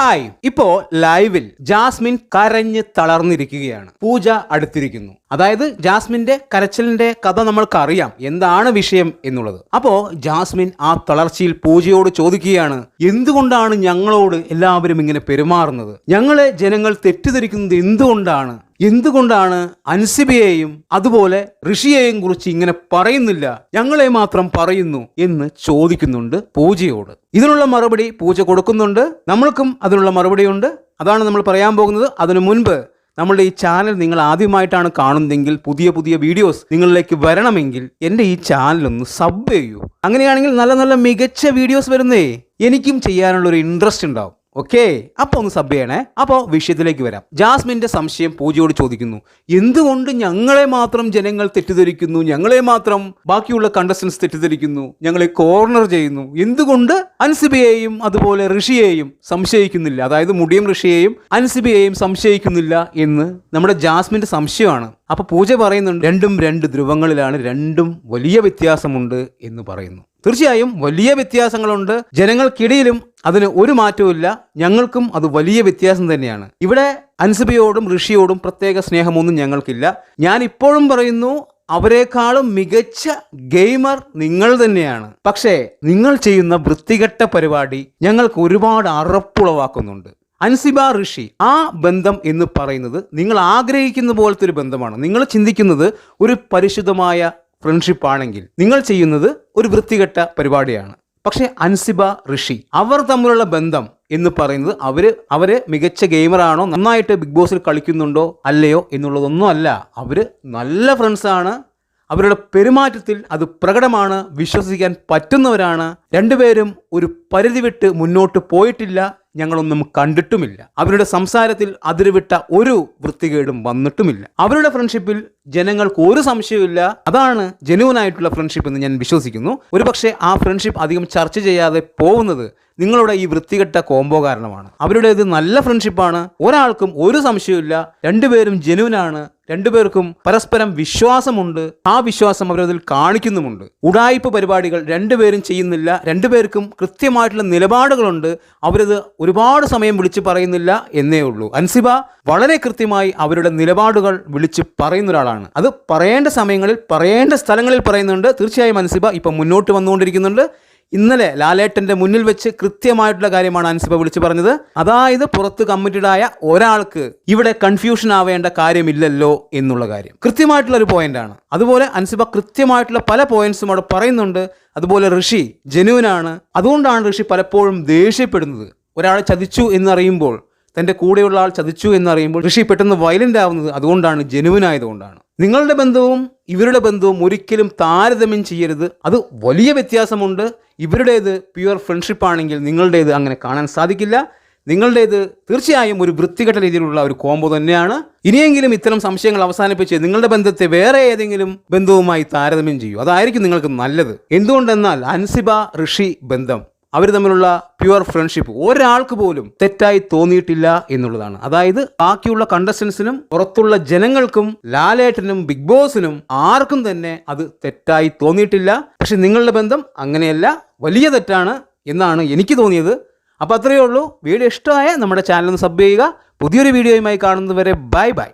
Hi. ഇപ്പോ ലൈവിൽ Jasmine കരഞ്ഞ് തളർന്നിരിക്കുകയാണ്. പൂജ അടുത്തിരിക്കുന്നു. അതായത് ജാസ്മിന്റെ കരച്ചിലിന്റെ കഥ നമ്മൾക്കറിയാം. എന്താണ് വിഷയം എന്നുള്ളത്. അപ്പോൾ ജാസ്മിൻ ആ തളർച്ചയിൽ പൂജയോട് ചോദിക്കുകയാണ് എന്തുകൊണ്ടാണ് ഞങ്ങളോട് എല്ലാവരും ഇങ്ങനെ പെരുമാറുന്നത്? ഞങ്ങളെ ജനങ്ങൾ തെറ്റിദ്ധരിക്കുന്നത് എന്തുകൊണ്ടാണ്? എന്തുകൊണ്ടാണ് അൻസിബിയെയും അതുപോലെ ഋഷിയെയും കുറിച്ച് ഇങ്ങനെ പറയുന്നില്ല? ഞങ്ങളെ മാത്രം പറയുന്നു എന്ന് ചോദിക്കുന്നുണ്ട് പൂജയോട്. ഇതിനുള്ള മറുപടി പൂജ കൊടുക്കുന്നുണ്ട്. നമ്മൾക്കും അതിനുള്ള മറുപടിയുണ്ട്. അതാണ് നമ്മൾ പറയാൻ പോകുന്നത്. അതിനു മുൻപ് നമ്മളുടെ ഈ ചാനൽ നിങ്ങൾ ആദ്യമായിട്ടാണ് കാണുന്നതെങ്കിൽ പുതിയ പുതിയ വീഡിയോസ് നിങ്ങളിലേക്ക് വരണമെങ്കിൽ എന്റെ ഈ ചാനൽ ഒന്ന് സബ് ചെയ്യൂ. അങ്ങനെയാണെങ്കിൽ നല്ല നല്ല മികച്ച വീഡിയോസ് വരുന്നേ. എനിക്കും ചെയ്യാനുള്ള ഒരു ഇൻട്രസ്റ്റ് ഉണ്ടാവും. ഓക്കെ അപ്പൊ ഒന്ന് സബ് ചെയ്യണേ. അപ്പോൾ വിഷയത്തിലേക്ക് വരാം. ജാസ്മിന്റെ സംശയം പൂജയോട് ചോദിക്കുന്നു. എന്തുകൊണ്ട് ഞങ്ങളെ മാത്രം ജനങ്ങൾ തെറ്റിദ്ധരിക്കുന്നു? ഞങ്ങളെ മാത്രം ബാക്കിയുള്ള കണ്ടസ്റ്റൻസ് തെറ്റിദ്ധരിക്കുന്നു? ഞങ്ങളെ കോർണർ ചെയ്യുന്നു. എന്തുകൊണ്ട് അൻസിബിയെയും അതുപോലെ ഋഷിയെയും സംശയിക്കുന്നില്ല? അതായത് മുടിയും ഋഷിയെയും അൻസിബിയെയും സംശയിക്കുന്നില്ല എന്ന് നമ്മുടെ ജാസ്മിന്റെ സംശയമാണ്. അപ്പൊ പൂജ പറയുന്നുണ്ട് രണ്ടും രണ്ട് ധ്രുവങ്ങളിലാണ് രണ്ടും വലിയ വ്യത്യാസമുണ്ട് എന്ന് പറയുന്നു. തീർച്ചയായും വലിയ വ്യത്യാസങ്ങളുണ്ട്. ജനങ്ങൾക്കിടയിലും അതിന് ഒരു മാറ്റവുമില്ല. ഞങ്ങൾക്കും അത് വലിയ വ്യത്യാസം തന്നെയാണ്. ഇവിടെ അൻസബിയോടും ഋഷിയോടും പ്രത്യേക സ്നേഹമൊന്നും ഞങ്ങൾക്കില്ല. ഞാൻ ഇപ്പോഴും പറയുന്നു അവരെക്കാളും മികച്ച ഗെയിമർ നിങ്ങൾ തന്നെയാണ്. പക്ഷേ നിങ്ങൾ ചെയ്യുന്ന വൃത്തികെട്ട പരിപാടി ഞങ്ങൾക്ക് ഒരുപാട് അറപ്പുളവാക്കുന്നുണ്ട്. അൻസിബ ഋഷി ആ ബന്ധം എന്ന് പറയുന്നത് നിങ്ങൾ ആഗ്രഹിക്കുന്ന പോലത്തെ ഒരു ബന്ധമാണ്. നിങ്ങൾ ചിന്തിക്കുന്നത് ഒരു പരിശുദ്ധമായ ഫ്രണ്ട്ഷിപ്പ് ആണെങ്കിൽ നിങ്ങൾ ചെയ്യുന്നത് ഒരു വൃത്തികെട്ട പരിപാടിയാണ്. പക്ഷേ അൻസിബ ഋഷി അവർ തമ്മിലുള്ള ബന്ധം എന്ന് പറയുന്നത് അവർ അവർ മികച്ച ഗെയിമറാണോ നന്നായിട്ട് ബിഗ് ബോസിൽ കളിക്കുന്നുണ്ടോ അല്ലയോ എന്നുള്ളതൊന്നും അല്ല. അവർ നല്ല ഫ്രണ്ട്സാണ് അവരുടെ പെരുമാറ്റത്തിൽ അത് പ്രകടമാണ്. വിശ്വസിക്കാൻ പറ്റുന്നവരാണ്. രണ്ടുപേരും ഒരു പരിധി വിട്ട് മുന്നോട്ട് പോയിട്ടില്ല. ഞങ്ങളൊന്നും കണ്ടിട്ടുമില്ല. അവരുടെ സംസാരത്തിൽ അതിരുവിട്ട ഒരു വൃത്തികേടും വന്നിട്ടുമില്ല. അവരുടെ ഫ്രണ്ട്ഷിപ്പിൽ ജനങ്ങൾക്ക് ഒരു സംശയവുമില്ല. അതാണ് ജെനുവൻ ആയിട്ടുള്ള ഫ്രണ്ട്ഷിപ്പ് എന്ന് ഞാൻ വിശ്വസിക്കുന്നു. ഒരുപക്ഷെ ആ ഫ്രണ്ട്ഷിപ്പ് അധികം ചർച്ച ചെയ്യാതെ പോകുന്നത് നിങ്ങളുടെ ഈ വൃത്തികെട്ട കോംബോ കാരണമാണ്. അവരുടേത് നല്ല ഫ്രണ്ട്ഷിപ്പാണ് ഒരാൾക്കും ഒരു സംശയവുമില്ല. രണ്ടുപേരും ജെനുവനാണ് രണ്ടുപേർക്കും പരസ്പരം വിശ്വാസമുണ്ട്. ആ വിശ്വാസം അവരതിൽ കാണിക്കുന്നുമുണ്ട്. ഉടായ്പ പരിപാടികൾ രണ്ടുപേരും ചെയ്യുന്നില്ല. രണ്ടുപേർക്കും കൃത്യമായിട്ടുള്ള നിലപാടുകളുണ്ട്. അവരത് ഒരുപാട് സമയം വിളിച്ച് പറയുന്നില്ല എന്നേ ഉള്ളൂ. അൻസിബ വളരെ കൃത്യമായി അവരുടെ നിലപാടുകൾ വിളിച്ച് പറയുന്ന ഒരാളാണ്. അത് പറയേണ്ട സമയങ്ങളിൽ പറയേണ്ട സ്ഥലങ്ങളിൽ പറയുന്നുണ്ട്. തീർച്ചയായും അൻസിബ ഇപ്പം മുന്നോട്ട് വന്നുകൊണ്ടിരിക്കുന്നുണ്ട്. ഇന്നലെ ലാലേട്ടന്റെ മുന്നിൽ വെച്ച് കൃത്യമായിട്ടുള്ള കാര്യമാണ് അൻസിബ വിളിച്ചു പറഞ്ഞത്. അതായത് പുറത്ത് കമ്മിറ്റഡായ ഒരാൾക്ക് ഇവിടെ കൺഫ്യൂഷൻ ആവേണ്ട കാര്യമില്ലല്ലോ എന്നുള്ള കാര്യം. കൃത്യമായിട്ടുള്ള ഒരു പോയിന്റാണ് അതുപോലെ അൻസിബ കൃത്യമായിട്ടുള്ള പല പോയിന്റ്സും അവിടെ പറയുന്നുണ്ട്. അതുപോലെ ഋഷി ജനുവിനാണ്. അതുകൊണ്ടാണ് ഋഷി പലപ്പോഴും ദേഷ്യപ്പെടുന്നത്. ഒരാളെ ചതിച്ചു എന്നറിയുമ്പോൾ തന്റെ കൂടെയുള്ള ആൾ ചതിച്ചു എന്നറിയുമ്പോൾ ഋഷി പെട്ടെന്ന് വയലന്റ് ആവുന്നത് അതുകൊണ്ടാണ് ജനുവിൻ ആയതുകൊണ്ടാണ് നിങ്ങളുടെ ബന്ധവും ഇവരുടെ ബന്ധവും ഒരിക്കലും താരതമ്യം ചെയ്യരുത്. അത് വലിയ വ്യത്യാസമുണ്ട്. ഇവരുടേത് പ്യുവർ ഫ്രണ്ട്ഷിപ്പ് ആണെങ്കിൽ നിങ്ങളുടേത് അങ്ങനെ കാണാൻ സാധിക്കില്ല. നിങ്ങളുടേത് തീർച്ചയായും ഒരു വൃത്തികെട്ട രീതിയിലുള്ള ഒരു കോംബോ തന്നെയാണ്. ഇനിയെങ്കിലും ഇത്തരം സംശയങ്ങൾ അവസാനിപ്പിച്ച് നിങ്ങളുടെ ബന്ധത്തെ വേറെ ഏതെങ്കിലും ബന്ധവുമായി താരതമ്യം ചെയ്യൂ. അതായിരിക്കും നിങ്ങൾക്ക് നല്ലത്. എന്തുകൊണ്ടെന്നാൽ അൻസിബ ഋഷി ബന്ധം. അവർ തമ്മിലുള്ള പ്യുവർ ഫ്രണ്ട്ഷിപ്പ് ഒരാൾക്ക് പോലും തെറ്റായി തോന്നിയിട്ടില്ല എന്നുള്ളതാണ്. അതായത് ബാക്കിയുള്ള കണ്ടസ്റ്റൻസിനും പുറത്തുള്ള ജനങ്ങൾക്കും ലാലേട്ടനും ബിഗ് ബോസിനും ആർക്കും തന്നെ അത് തെറ്റായി തോന്നിയിട്ടില്ല. പക്ഷെ നിങ്ങളുടെ ബന്ധം അങ്ങനെയല്ല വലിയ തെറ്റാണ് എന്നാണ് എനിക്ക് തോന്നിയത്. അപ്പോൾ അത്രയേ ഉള്ളൂ. വീഡിയോ ഇഷ്ടമായ നമ്മുടെ ചാനൽ ഒന്ന് സബ് ചെയ്യുക. പുതിയൊരു വീഡിയോയുമായി കാണുന്നതുവരെ ബൈ ബൈ.